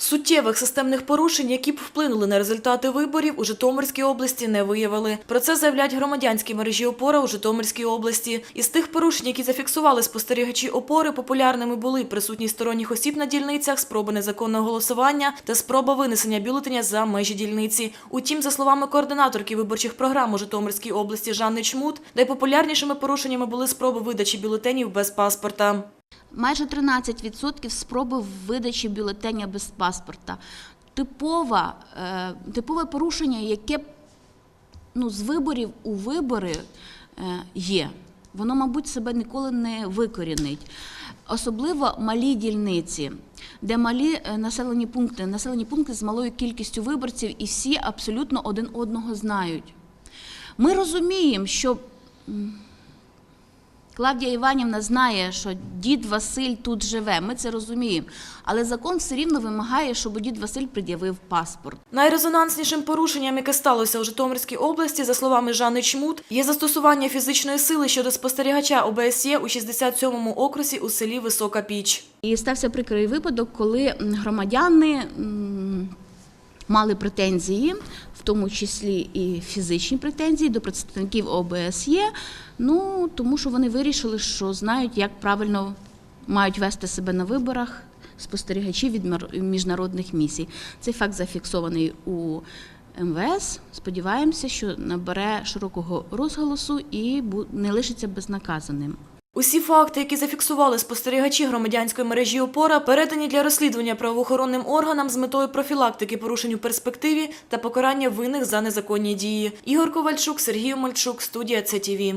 Суттєвих системних порушень, які б вплинули на результати виборів, у Житомирській області не виявили. Про це заявляють громадянські мережі опора у Житомирській області. Із тих порушень, які зафіксували спостерігачі опори, популярними були присутність сторонніх осіб на дільницях, спроби незаконного голосування та спроба винесення бюлетеня за межі дільниці. Утім, за словами координаторки виборчих програм у Житомирській області Жанни Чмут, найпопулярнішими порушеннями були спроби видачі бюлетенів без паспорта. Майже 13% спроби видачі бюлетеня без паспорта. Типова, е, типове порушення, яке ну, з виборів у вибори е, є. Воно, мабуть, себе ніколи не викорінить. Особливо малі дільниці, де малі е, населені пункти, населені пункти з малою кількістю виборців, і всі абсолютно один одного знають. Ми розуміємо, що Клавдія Іванівна знає, що дід Василь тут живе. Ми це розуміємо. Але закон все рівно вимагає, щоб дід Василь пред'явив паспорт. Найрезонанснішим порушенням, яке сталося у Житомирській області, за словами Жанни Чмут, є застосування фізичної сили щодо спостерігача ОБСЄ у 67-му окрузі у селі Висока Піч. І стався прикрий випадок, коли громадяни мали претензії, в тому числі і фізичні претензії до представників ОБСЄ, ну тому що вони вирішили, що знають, як правильно мають вести себе на виборах спостерігачі від міжнародних місій. Цей факт зафіксований у МВС. Сподіваємося, що набере широкого розголосу і не лишиться безнаказаним. Усі факти, які зафіксували спостерігачі громадянської мережі опора, передані для розслідування правоохоронним органам з метою профілактики порушень у перспективі та покарання винних за незаконні дії. Ігор Ковальчук, Сергій Мальчук, студія ЦТВ.